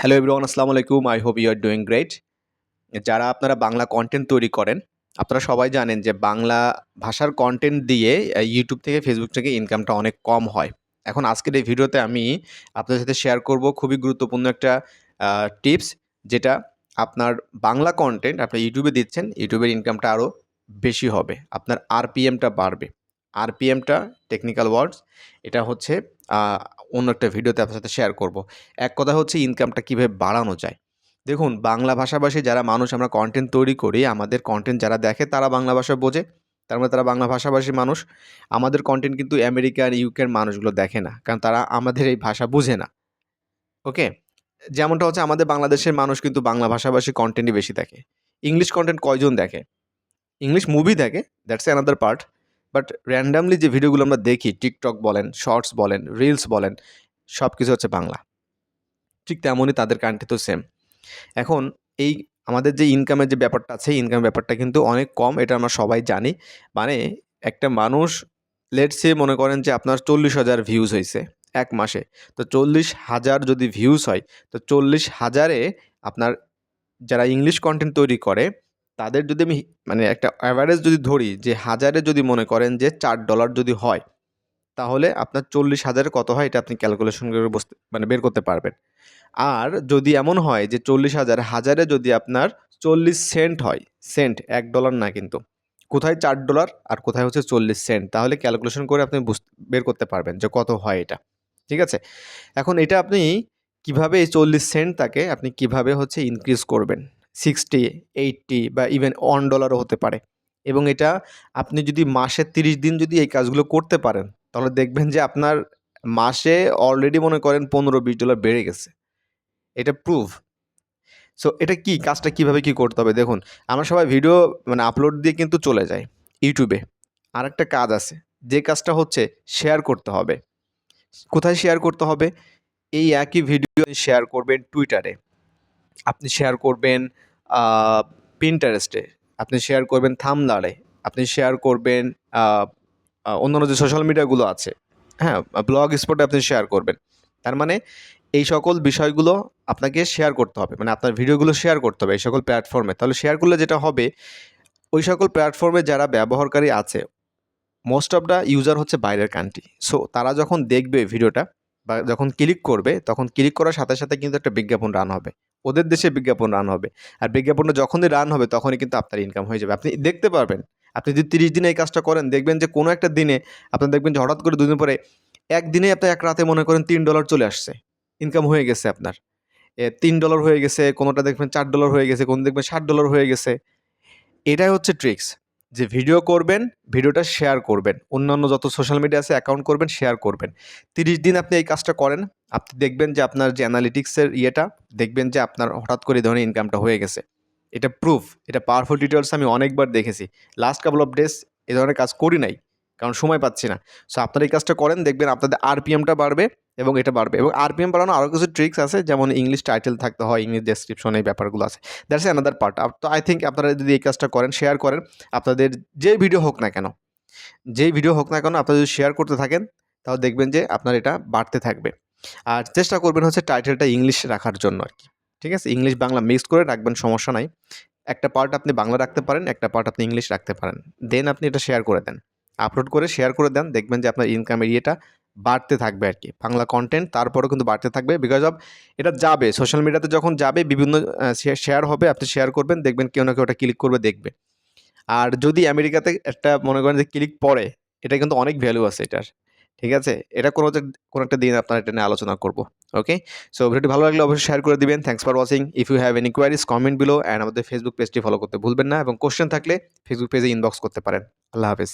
Hello everyone আসসালামু আলাইকুম। I hope you are doing great যারা আপনারা বাংলা কন্টেন্ট তৈরি করেন, আপনারা সবাই জানেন যে বাংলা ভাষার কন্টেন্ট দিয়ে ইউটিউব থেকে ফেসবুক থেকে ইনকামটা অনেক কম হয়। এখন আজকের এই ভিডিওতে আমি আপনাদের সাথে শেয়ার করব খুবই গুরুত্বপূর্ণ একটা টিপস যেটা আপনার বাংলা কন্টেন্ট আপনি ইউটিউবে দিচ্ছেন ইউটিউবের ইনকামটা আরও বেশি হবে, আপনার আরপিএমটা বাড়বে। আরপিএমটা টেকনিক্যাল ওয়ার্ডস এটা হচ্ছে অন্য একটা ভিডিওতে আপনার সাথে শেয়ার করব। এক কথা হচ্ছে ইনকামটা কীভাবে বাড়ানো যায়। দেখুন, বাংলা ভাষাভাষী যারা মানুষ, আমরা কন্টেন্ট তৈরি করি, আমাদের কন্টেন্ট যারা দেখে তারা বাংলা ভাষা বোঝে। তার মানে তারা বাংলা ভাষাভাষী মানুষ। আমাদের কন্টেন্ট কিন্তু আমেরিকার ইউকের মানুষগুলো দেখে না, কারণ তারা আমাদের এই ভাষা বুঝে না। ওকে যেমনটা হচ্ছে আমাদের বাংলাদেশের মানুষ কিন্তু বাংলা ভাষাভাষী কন্টেন্টই বেশি দেখে। ইংলিশ কন্টেন্ট কয়জন দেখে? ইংলিশ মুভি দেখে that's another part but randomly যে ভিডিওগুলো আমরা দেখি টিকটক বলেন শর্টস বলেন রিলস বলেন সব কিছু হচ্ছে বাংলা। ঠিক তেমনই তাদের কান্ট্রি তো সেম এখন এই আমাদের যে ইনকামের যে ব্যাপারটা আছে ইনকাম ব্যাপারটা কিন্তু অনেক কম, এটা আমরা সবাই জানি। মানে একটা মানুষ লেটসে মনে করেন যে আপনার চল্লিশ হাজার ভিউজ হয়েছে এক মাসে, তো চল্লিশ হাজার যদি ভিউজ হয়, তো চল্লিশ হাজারে আপনার যারা ইংলিশ কন্টেন্ট তৈরি করে তাদের যদি আমি মানে একটা অ্যাভারেজ যদি ধরি যে হাজারে যদি মনে করেন যে চার ডলার যদি হয়, তাহলে আপনার চল্লিশ হাজারে কত হয় এটা আপনি ক্যালকুলেশন করে বসতে মানে বের করতে পারবেন। আর যদি এমন হয় যে চল্লিশ হাজার, হাজারে যদি আপনার চল্লিশ সেন্ট হয় সেন্ট এক ডলার না কিন্তু, কোথায় চার ডলার আর কোথায় হচ্ছে চল্লিশ সেন্ট তাহলে ক্যালকুলেশন করে আপনি বের করতে পারবেন যে কত হয় এটা, ঠিক আছে? এখন এটা আপনি কীভাবে এই চল্লিশ সেন্টটাকে আপনি কীভাবে হচ্ছে ইনক্রিজ করবেন? সিক্সটি এইটটি বা ইভেন ওয়ান ডলারও হতে পারে। এবং এটা আপনি যদি মাসে তিরিশ দিন যদি এই কাজগুলো করতে পারেন, তাহলে দেখবেন যে আপনার মাসে অলরেডি মনে করেন পনেরো, বিশ ডলার বেড়ে গেছে। এটা প্রুভ সো এটা কি? কাজটা কীভাবে কি করতে হবে? দেখুন, আমরা সবাই ভিডিও মানে আপলোড দিয়ে কিন্তু চলে যাই ইউটিউবে আরেকটা কাজ আছে, যে কাজটা হচ্ছে শেয়ার করতে হবে। কোথায় শেয়ার করতে হবে? এই একই ভিডিও শেয়ার করবেন টুইটারে আপনি শেয়ার করবেন পিন্টারেস্টে আপনি শেয়ার করবেন থামলারে আপনি শেয়ার করবেন অন্যান্য যে সোশ্যাল মিডিয়াগুলো আছে হ্যাঁ ব্লগ স্পটে আপনি শেয়ার করবেন। তার মানে এই সকল বিষয়গুলো আপনাকে শেয়ার করতে হবে মানে আপনার ভিডিওগুলো শেয়ার করতে হবে এই সকল প্ল্যাটফর্মে তাহলে শেয়ার করলে যেটা হবে, ওই সকল প্ল্যাটফর্মে যারা ব্যবহারকারী আছে মোস্ট অফ দ্য ইউজার হচ্ছে বাইরের কান্ট্রি সো তারা যখন দেখবে ভিডিওটা বা যখন ক্লিক করবে, তখন ক্লিক করার সাথে সাথে কিন্তু একটা বিজ্ঞাপন রান হবে। ওদের দেশে বিজ্ঞাপন রান হবে। আর বিজ্ঞাপনটা যখনই রান হবে, তখনই কিন্তু আপনার ইনকাম হয়ে যাবে। আপনি দেখতে পারবেন। আপনি যদি তিরিশ দিনে এই কাজটা করেন, দেখবেন যে কোনো একটা দিনে আপনি দেখবেন যে হঠাৎ করে দুদিন পরে একদিনে আপনি এক রাতে মনে করেন তিন ডলার চলে আসছে। ইনকাম হয়ে গেছে আপনার। তিন ডলার হয়ে গেছে, কোনোটা দেখবেন চার ডলার হয়ে গেছে, কোনো দেখবেন ষাট ডলার হয়ে গেছে। এটাই হচ্ছে ট্রিক্স যে ভিডিও করবেন ভিডিওটা শেয়ার করবেন। অন্যান্য যত সোশ্যাল মিডিয়া আছে অ্যাকাউন্ট করবেন শেয়ার করবেন। তিরিশ দিন আপনি এই কাজটা করেন, আপনি দেখবেন যে আপনার যে অ্যানালিটিক্সের ইয়েটা, দেখবেন যে আপনার হঠাৎ করে ধরনের ইনকামটা হয়ে গেছে। এটা প্রুফ এটা পাওয়ারফুল ডিটেলস আমি অনেকবার দেখেছি। লাস্ট কাপল অফ ডেজ এ ধরনের কাজ করি নাই, কারণ সময় পাচ্ছি না। সো আপনারা এই কাজটা করেন, দেখবেন আপনাদের আরপিএমটা বাড়বে এবং এটা বাড়বে। এবং আরপিএম বাড়ানো আরও কিছু ট্রিক্স আছে, যেমন ইংলিশ টাইটেল থাকতে হয় ইংলিশ ডেসক্রিপশন এই ব্যাপারগুলো আছে। দ্যাটস অ্যানাদার পার্ট তো আই থিঙ্ক আপনারা যদি এই কাজটা করেন শেয়ার করেন, আপনাদের যে ভিডিও হোক না কেন যেই ভিডিও হোক না কেন, আপনারা যদি শেয়ার করতে থাকেন, তাহলে দেখবেন যে আপনার এটা বাড়তে থাকবে। আর চেষ্টা করবেন হচ্ছে টাইটেলটা ইংলিশ রাখার জন্য আর কি। ঠিক আছে? ইংলিশ বাংলা মিক্স করে রাখবেন, সমস্যা নাই। একটা পার্ট আপনি বাংলা রাখতে পারেন, একটা পার্ট আপনি ইংলিশ রাখতে পারেন। দেন আপনি এটা শেয়ার করে দেন। আপলোড করে শেয়ার করে দেন, দেখবেন যে আপনার ইনকাম এরিয়াটা বাড়তে থাকবে আর কি। বাংলা কন্টেন্ট তারপরেও কিন্তু বাড়তে থাকবে বিকজ অফ এটা যাবে। সোশ্যাল মিডিয়াতে যখন যাবে, বিভিন্ন শেয়ার হবে, আপনি শেয়ার করবেন, দেখবেন কেউ না কেউ ওটা ক্লিক করবে, দেখবে। আর যদি আমেরিকাতে একটা মনে করেন যে ক্লিক পড়ে, এটা কিন্তু অনেক ভ্যালু আছে এটার। ঠিক আছে? এটা কোনো কোনো একটা দিন আপনার এটা নিয়ে আলোচনা করব। ওকে সো ভিডিওটি ভালো লাগলে অবশ্যই শেয়ার করে দিবেন। Thanks for watching if you have any queries comment below and আমাদের ফেসবুক পেজটি ফলো করতে ভুলবেন না এবং কোশ্চেন থাকলে ফেসবুক পেজে ইনবক্স করতে পারেন। আল্লাহ হাফেজ।